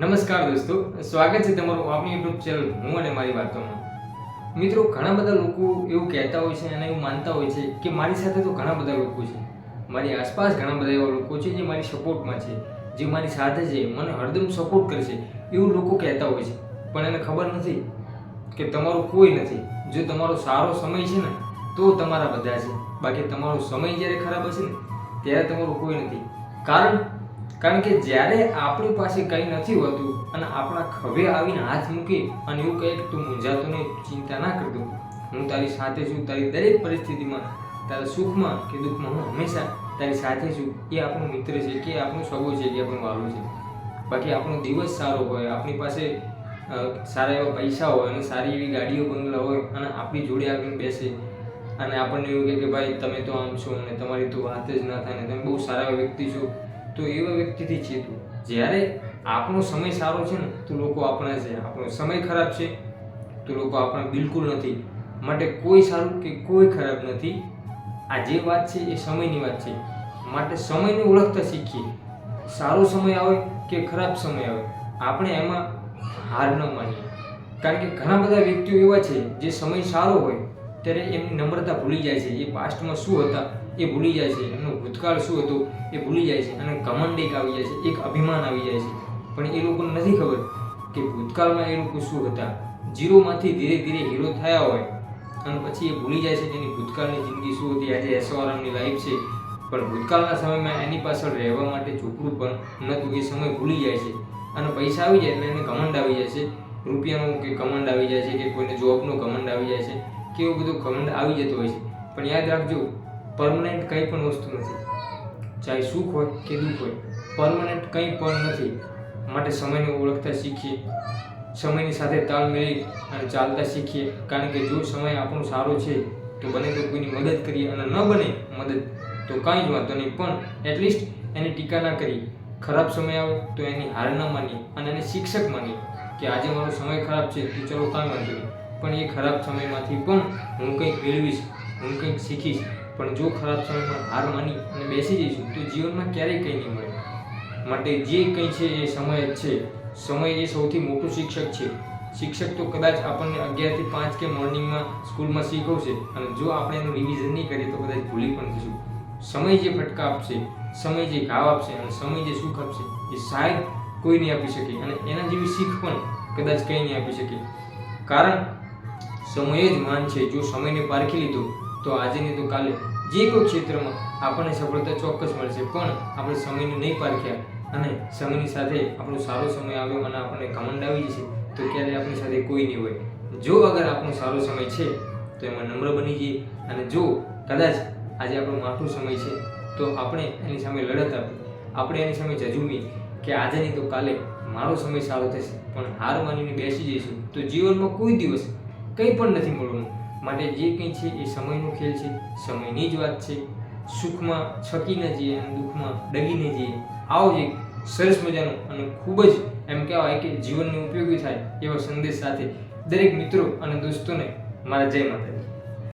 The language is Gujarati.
નમસ્કાર દોસ્તો, સ્વાગત છે તમારું આપણી યુટ્યુબ ચેનલ હું અને મારી વાતોમાં મિત્રો, ઘણા બધા લોકો એવું કહેતા હોય છે અને એવું માનતા હોય છે કે મારી સાથે તો ઘણા બધા લોકો છે. મારી આસપાસ ઘણા બધા એવા લોકો છે જે મારી સપોર્ટમાં છે, જે મારી સાથે છે, મને હરદમ સપોર્ટ કરે છે, એવું લોકો કહેતા હોય છે. પણ એને ખબર નથી કે તમારું કોઈ નથી. જો તમારો સારો સમય છે ને, તો તમારા બધા છે. બાકી તમારો સમય જ્યારે ખરાબ હશે ને, ત્યારે તમારું કોઈ નથી. કારણ કારણ કે જ્યારે આપણી પાસે કંઈ નથી હોતું અને આપણા ખભે આવીને હાથ મૂકી અને એવું કહે કે તું મૂંઝાતો નહીં ચિંતા ના કરતો, હું તારી સાથે છું, તારી દરેક પરિસ્થિતિમાં, તારા સુખમાં કે દુઃખમાં હું હંમેશા તારી સાથે છું. એ આપણો મિત્ર છે કે આપણું સગો છે કે આપણું વાલું છે. બાકી આપણો દિવસ સારો હોય, આપણી પાસે સારા એવા પૈસા હોય અને સારી એવી ગાડીઓ, બંગલા હોય અને આપણી જોડે આવીને બેસે અને આપણને એવું કહે કે ભાઈ તમે તો આમ છો અને તમારી તો વાત જ ના થાય ને તમે બહુ સારા એવા વ્યક્તિ છો. તો એવા વ્યક્તિથી ચેતું જ્યારે આપણો સમય સારો છે ને, તો લોકો આપણા છે. આપણો સમય ખરાબ છે, તો લોકો આપણા બિલકુલ નથી. માટે કોઈ સારું કે કોઈ ખરાબ નથી. આ જે વાત છે એ સમયની વાત છે. માટે સમયને ઓળખતા શીખીએ. સારો સમય આવે કે ખરાબ સમય આવે, આપણે એમાં હાર ન માનીએ. કારણ કે ઘણા બધા વ્યક્તિઓ એવા છે જે સમય સારો હોય ત્યારે એમની નમ્રતા ભૂલી જાય છે. એ પાસ્ટમાં શું હતા? એ ભૂલી જાય છે. એમનો ભૂતકાળ શું હતો? એ ભૂલી જાય છે. અને ઘમંડ એક આવી જાય છે. એક અભિમાન આવી જાય છે. પણ એ લોકોને નથી ખબર કે ભૂતકાળમાં એ લોકો શું હતા. ઝીરોમાંથી ધીરે ધીરે હીરો થયા હોય અને પછી એ ભૂલી જાય છે કે એની ભૂતકાળની જિંદગી શું હતી? આજે એસવારામની લાઈફ છે. પણ ભૂતકાળના સમયમાં એની પાછળ રહેવા માટે છોકરું પણ નહોતું. એ સમય ભૂલી જાય છે. અને પૈસા આવી જાય એટલે એને ઘમંડ આવી જાય છે. રૂપિયાનો કે ઘમંડ આવી જાય છે કે કોઈને જોબનો ઘમંડ આવી જાય છે. કે એવું બધું ઘમંડ આવી જતો હોય છે. પણ યાદ રાખજો પરમનન્ટ કંઈ પણ વસ્તુ નથી. ચાહે સુખ હોય કે દુઃખ હોય પરમનન્ટ કંઈ પણ નથી. માટે સમયને ઓળખતા શીખીએ, સમયની સાથે તાલ મેળવી અને ચાલતા શીખીએ. કારણ કે જો સમય આપણો સારો છે, તો બને તો કોઈની મદદ કરીએ અને ન બને મદદ, તો કાંઈ જ વાંધો નહીં. પણ એટલીસ્ટ એની ટીકા ના કરી. ખરાબ સમય આવે, તો એની હાર ન માનીએ અને એને શિક્ષક માનીએ કે આજે મારો સમય ખરાબ છે, તો ચલો કાંઈ વાંધો નહીં. પણ એ ખરાબ સમયમાંથી પણ હું કંઈક મેળવીશ, હું કંઈક શીખીશ. પણ જો ખરાબ સમયમાં હાર માની અને બેસી જઈશું, તો જીવનમાં ક્યારેય કંઈ નહીં મળે. માટે જે કંઈ છે એ સમય જ છે. સમય એ સૌથી મોટું શિક્ષક છે. શિક્ષક તો કદાચ આપણને અગિયારથી પાંચ કે મોર્નિંગમાં સ્કૂલમાં શીખવશે, અને જો આપણે એનું રિવિઝન નહીં કરીએ તો કદાચ ભૂલી પણ જઈશું. સમય જે ફટકા આપશે, સમય જે ઘાવ આપશે, અને સમય જે સુખ આપશે, એ શાયદ કોઈ નહીં આપી શકે. અને એના જેવી શીખ પણ કદાચ કંઈ નહીં આપી શકે. કારણ સમય જ માન છે. જો સમયને પારખી લીધો, તો આજે નહીં તો કાલે જે કોઈ ક્ષેત્રમાં આપણને સફળતા ચોક્કસ મળશે. પણ આપણે સમયને નહીં પારખ્યા અને સમયની સાથે આપણો સારો સમય આવ્યો અને આપણને ઘમંડ આવી જશે, તો ક્યારે આપણી સાથે કોઈ નહીં હોય. જો અગર આપણો સારો સમય છે, તો એમાં નમ્ર બની જઈએ. અને જો કદાચ આજે આપણો માઠું સમય છે, તો આપણે એની સામે લડત આપી. આપણે એની સામે જજુમીએ કે આજે નહીં તો કાલે મારો સમય સારો થશે. પણ હાર માનીને બેસી જઈશું, તો જીવનમાં કોઈ દિવસ કંઈ પણ નથી મળવાનું માટે જે કંઈ છે એ સમયનો ખેલ છે, સમયની જ વાત છે. સુખમાં છકીને જઈએ અને દુઃખમાં ડગીને જઈએ. આવો જ એક સરસ મજાનો અને ખૂબ જ એમ કહેવાય કે જીવનને ઉપયોગી થાય એવા સંદેશ સાથે દરેક મિત્રો અને દોસ્તોને મારા જય માતાજી.